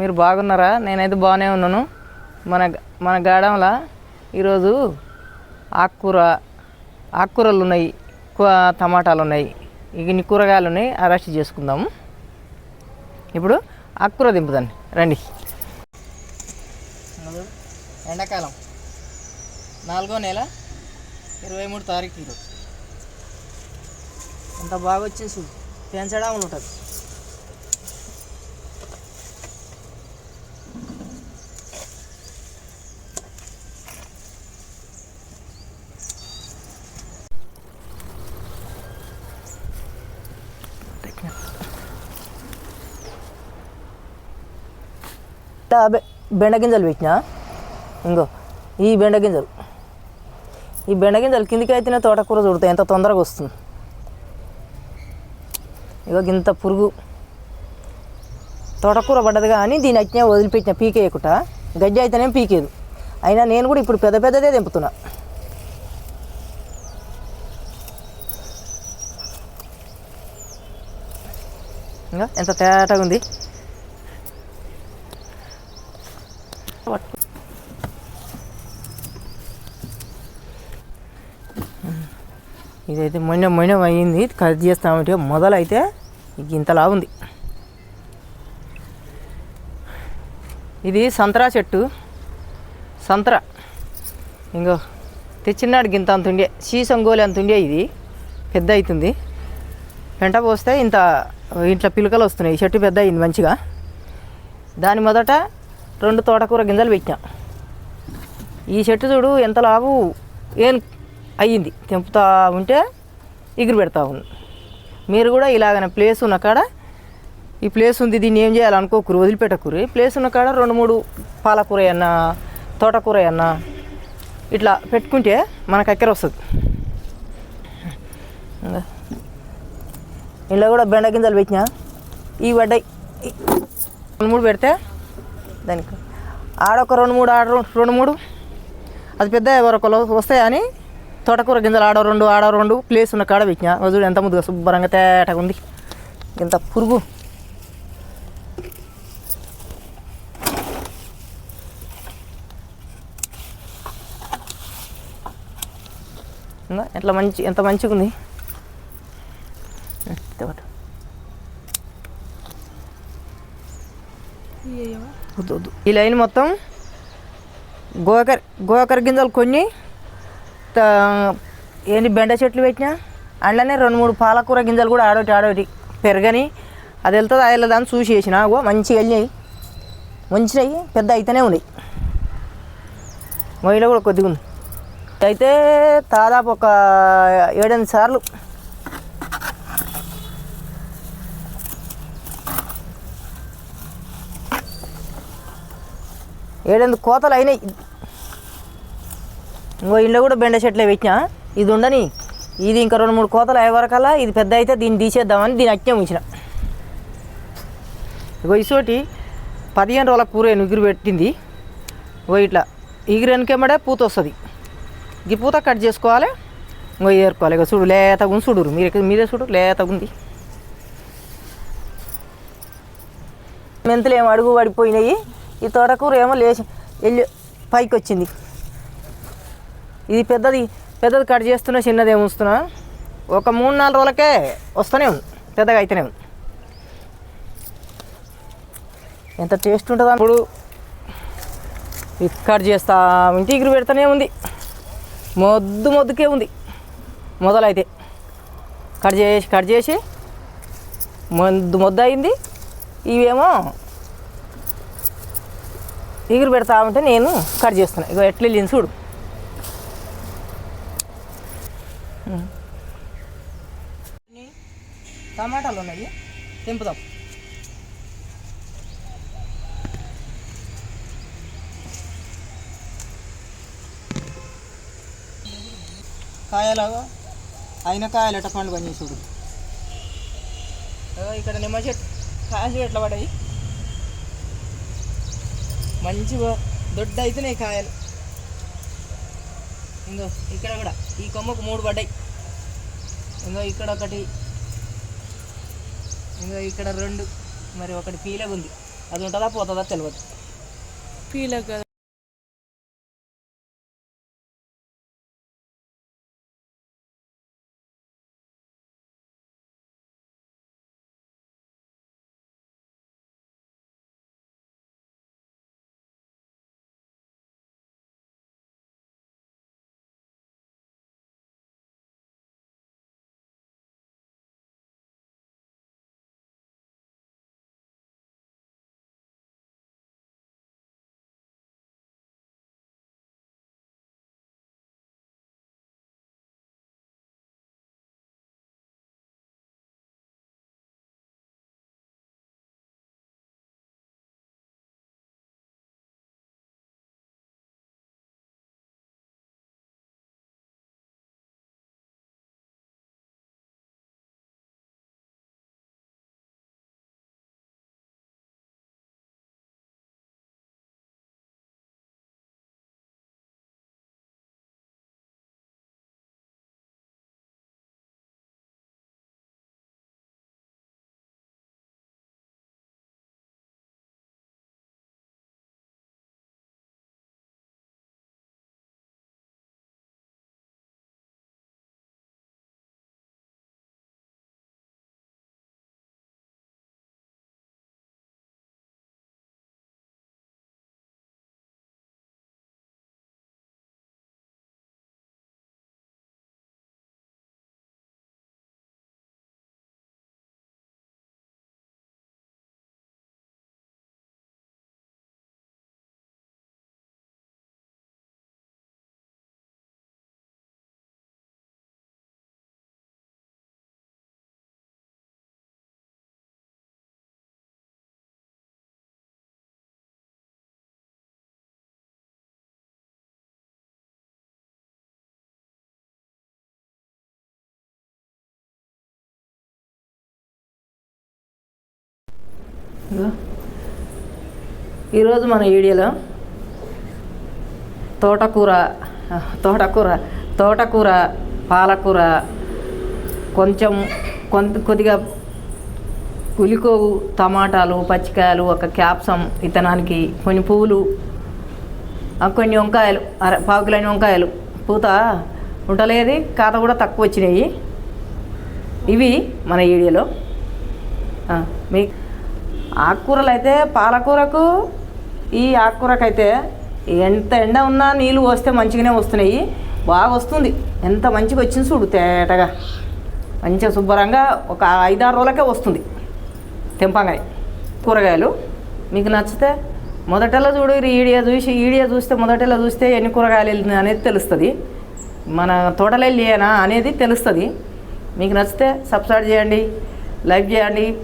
మీరు బాగున్నారా? నేనైతే బాగానే ఉన్నాను. మన మన గాడంలో ఈరోజు ఆకుకూర ఆకుకూరలు ఉన్నాయి టమాటాలు ఉన్నాయి ఇన్ని కూరగాయలు ఉన్నాయి అరెస్ట్ చేసుకుందాము. ఇప్పుడు ఆకుకూర దింపుదండి రండి. ఎండాకాలం. నాలుగో నెల ఇరవై మూడు తారీఖు ఈరోజు. అంత బాగా వచ్చేసి పెంచడం ఉంటుంది ఇట్లా బెండ గింజలు పెట్టినా ఇంకో ఈ బెండ గింజలు. ఈ బెండ గింజలు కిందికి అయితేనే తోటకూర చూడతాయి ఎంత తొందరగా వస్తుంది. ఇగో ఇంత పురుగు. తోటకూర పడ్డది కానీ దీని అట్నే వదిలిపెట్టిన పీకేయకుండా. గడ్డి అయితేనే పీకేదు. అయినా నేను కూడా ఇప్పుడు పెద్ద పెద్దదే తెంపుతున్నా. ఇంకా ఎంత తేటగా ఉంది. ఇదైతే మొన్న మొన్న అయ్యింది కట్ చేస్తామంటే మొదలైతే ఇంతలా ఉంది. ఇది సంతరా చెట్టు. సంతర. ఇంకో తెచ్చినాడు గింత అంత ఉండే సీసంగోలి అంత ఉండే ఇది. పెద్ద అవుతుంది పెంట పోస్తే ఇంత ఇంట్లో పిలకలు వస్తున్నాయి. చెట్టు పెద్ద అయింది మంచిగా. దాని మొదట రెండు తోటకూర గింజలు పెట్టినా. ఈ చెట్టు చూడు ఎంత లావు. ఏం అయ్యింది. తెంపుతా ఉంటే ఎగురు పెడతా ఉంది. మీరు కూడా ఇలాగనే ప్లేస్ ఉన్న కాడ ఈ ప్లేస్ ఉంది దీన్ని ఏం చేయాలనుకోకూరు? వదిలిపెట్టకూరు. ఈ ప్లేస్ ఉన్న కాడ రెండు మూడు పాలకూర అన్నా తోటకూర అన్నా ఇట్లా పెట్టుకుంటే మనకు అక్కర వస్తుంది? ఇంకా ఇంట్లో కూడా బెండ గింజలు పెట్టినా? ఈ పడ్డాయి రెండు మూడు పెడితే దానికి ఆడొక రెండు మూడు ఆడ రెండు- రెండు మూడు. అది పెద్ద ఎవరొకరు వస్తాయని తోటకూర గింజలు ఆడ రెండు ఆడ రెండు ప్లేస్ ఉన్న కాడ పెట్టినా. చూడు ఎంత ముద్దుగా శుభ్రంగా తేటగా ఉంది. ఇంత పురుగు. ఎట్లా మంచి ఎంత మంచిగా ఉంది. వద్దు వద్దు. ఈ లైన్ మొత్తం గోకర్ గోకర గింజలు కొన్ని ఏంటి బెండ చెట్లు పెట్టినా? అందులోనే రెండు మూడు పాలకూర గింజలు కూడా ఆడోటి ఆడోటి పెరగని అది వెళ్తుంది అది వెళ్ళదని చూసి వేసిన ఓ మంచిగా వెళ్ళినాయి. మంచినాయి పెద్ద అయితేనే ఉన్నాయి. మొయ్యలో కూడా కొద్దిగా ఉంది. అయితే దాదాపు ఒక ఏడెనిమిది సార్లు ఏడెనిమిది కోతలు అయినాయి. ఇంకో ఇంట్లో కూడా బెండ చెట్లే పెట్టినా. ఇది ఉండని. ఇది ఇంకా రెండు మూడు కోతలు అయ్యే వరకల్లా ఇది పెద్ద అయితే దీన్ని తీసేద్దామని దీని అట్నే ఉంచిన. ఇగో ఇసోటి పదిహేను రోజుల కూర ఎగురు పెట్టింది. ఇగో ఇట్లా ఎగురు వెనకేమడే పూత వస్తుంది. ఈ పూత కట్ చేసుకోవాలి. ఇంకో ఏరుకోవాలి ఇక చూడు లేతగా ఉంది చూడు మీరు మీరే చూడు లేతగా ఉంది. మెంతులు ఏమో అడుగు పడిపోయినాయి. ఈ తోటకూర ఏమో లేచి వెళ్ళి పైకి వచ్చింది ఇది పెద్దది పెద్దది కట్ చేస్తున్నా చిన్నది ఏమి ఉంచుతున్నా? ఒక మూడు నాలుగు రోజులకే వస్తూనే ఉంది పెద్దగా అయితేనే ఉంది. ఎంత టేస్ట్ ఉంటుందా ఇప్పుడు ఇది కట్ చేస్తా ఇంటి ఎగురు పెడతానే ఉంది. మొద్దు మొద్దుకే ఉంది మొదలైతే. కట్ చేసి కట్ చేసి మొద్దు మొద్దు అయింది. ఇవేమో ఎగురు పెడతా ఉంటే నేను కట్ చేస్తున్నాను ఇగో ఎట్లా చూడు. టమాటాలు ఉన్నాయి. తెంపుదాం. కాయలు అయిన కాయలు ఎట్ట పండు పని చూడు. ఇక్కడ నిమ్మ చెట్టు కాయలు ఎట్లా పడ్డాయి? మంచిగా దొడ్డ అవుతున్నాయి కాయలు. ఇంకో ఇక్కడ కూడా ఈ కొమ్మకు మూడు పడ్డాయి. ఇంకో ఇక్కడ ఒకటి ఇంకా ఇక్కడ రెండు మరి ఒకటి పీలగా ఉంది అది ఉంటుందా పోతుందా తెలియదు పీలకు ఈరోజు మన వీడియోలో తోటకూర తోటకూర తోటకూర పాలకూర కొంచెం కొంత కొద్దిగా ఉలికోవు టమాటాలు పచ్చికాయలు ఒక క్యాప్సం విత్తనానికి కొన్ని పువ్వులు కొన్ని వంకాయలు అర పావుకులైన వంకాయలు. పూత ఉండలేదు కాత కూడా తక్కువ వచ్చినాయి. ఇవి మన ఏరియాలో మీ ఆకుకూరలు అయితే పాలకూరకు ఈ ఆకుకూరకైతే ఎంత ఎండ ఉన్నా నీళ్ళు పోస్తే మంచిగానే వస్తున్నాయి. బాగా వస్తుంది. ఎంత మంచిగా వచ్చింది చూడు తేటగా. మంచిగా శుభ్రంగా ఒక ఐదారు రోజులకే వస్తుంది. తెంపంగానే. కూరగాయలు. మీకు నచ్చితే మొదటలో చూడు ఈడియా చూసి ఈడియా చూస్తే మొదటలో చూస్తే ఎన్ని కూరగాయలు వెళ్ళింది అనేది తెలుస్తుంది. మన తోటలో అనేది తెలుస్తుంది. మీకు నచ్చితే సబ్స్క్రైబ్ చేయండి లైక్ చేయండి.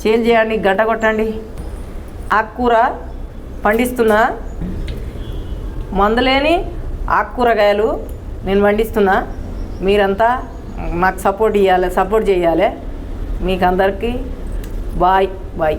చేంజ్ చేయండి గంట కొట్టండి. ఆకుకూర పండిస్తున్నా. మందులేని ఆకుకూరగాయలు నేను పండిస్తున్నా. మీరంతా మాకు సపోర్ట్ ఇవ్వాలి సపోర్ట్ చేయాలి. మీకు అందరికీ బాయ్ బాయ్.